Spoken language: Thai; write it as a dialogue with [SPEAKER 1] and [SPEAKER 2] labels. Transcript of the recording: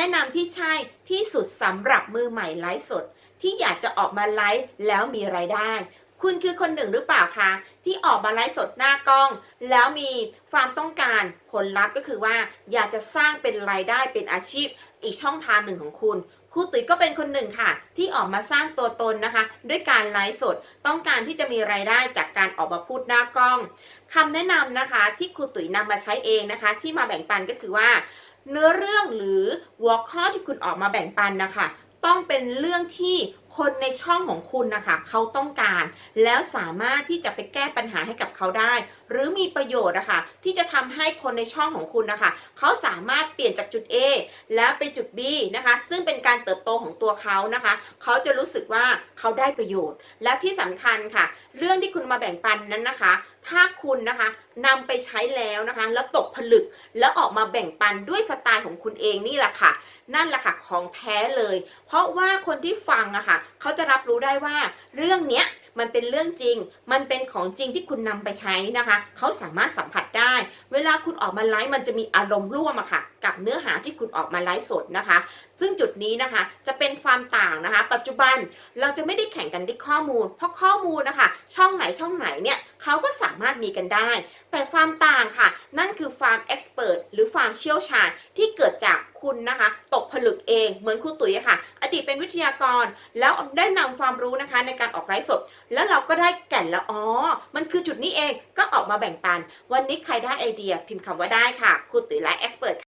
[SPEAKER 1] แนะนำที่ใช่ที่สุดสำหรับมือใหม่ไลฟ์สด ที่อยากจะออกมาไลฟ์แล้วมีรายได้ คุณคือคนหนึ่งหรือเปล่าคะที่ออกมาไลฟ์สดหน้ากล้อง แล้วมีความต้องการผลลัพธ์ก็คือว่า อยากจะสร้างเป็นรายได้เป็นอาชีพ อีกช่องทางหนึ่งของคุณครูตุ๋ยก็เป็นคนหนึ่งค่ะ ที่ออกมาสร้างตัวตนนะคะ ด้วยการไลฟ์สดต้องการที่จะมีรายได้จากการออกมาพูดหน้ากล้องคำแนะนำนะคะที่ครูตุ๋ยนำมาใช้เองนะคะ ที่มาแบ่งปันก็คือว่า เนื้อเรื่องหรือหัวข้อที่คุณออกมาแบ่งปันนะคะ ต้องเป็นเรื่องที่คนในช่องของคุณนะคะเขาต้องการ แล้วสามารถที่จะไปแก้ปัญหาให้กับเขาได้ หรือมีประโยชน์นะคะที่จะทำให้คนในช่องของคุณนะคะเขาสามารถเปลี่ยนจากจุด A แล้วไปจุด B นะคะซึ่งเป็นการเติบโตของตัวเขานะคะเขาจะรู้สึกว่าเขาได้ประโยชน์ และที่สำคัญค่ะ เรื่องที่คุณมาแบ่งปันนั้นนะคะ ถ้าคุณนะคะนำไปใช้แล้วนะคะ แล้วตกผลึกแล้วออกมาแบ่งปันด้วยสไตล์ของคุณเองนี่แหละค่ะ นั่นแหละค่ะของแท้เลย เพราะว่าคนที่ฟังอะค่ะเขาจะรับรู้ได้ว่าเรื่องเนี้ยมันเป็นเรื่องจริง มันเป็นของจริงที่คุณนำไปใช้นะคะ เขาสามารถสัมผัสได้ เวลาคุณออกมาไลฟ์มันจะมีอารมณ์ร่วมอะค่ะ กับเนื้อหาที่คุณออกมาไลฟ์สดนะคะ ซึ่งจุดนี้นะคะจะเป็นความต่างนะคะ ปัจจุบันเราจะไม่ได้แข่งกันที่ข้อมูล เพราะข้อมูลนะคะ ช่องไหนช่องไหนเนี่ยเขาก็สามารถมีกันได้ แต่ความต่างค่ะ นั่นคือความเอ็กซ์เพรสหรือความเชี่ยวชาญที่เกิดจากคุณนะคะ ตกผลึกเอง เหมือนครูตุ๋ยะค่ะ อดีตเป็นวิทยากร แล้วได้นำความรู้นะคะในการออกไลฟ์สด แล้วเราก็ได้แก่นแล้วอ๋อ มันคือจุดนี้เองก็ออกมาแบ่งปัน วันนี้ใครได้ไอเดียพิมพ์คำว่าได้ค่ะครูตุ๋ยไลฟ์เอ็กซ์เพรส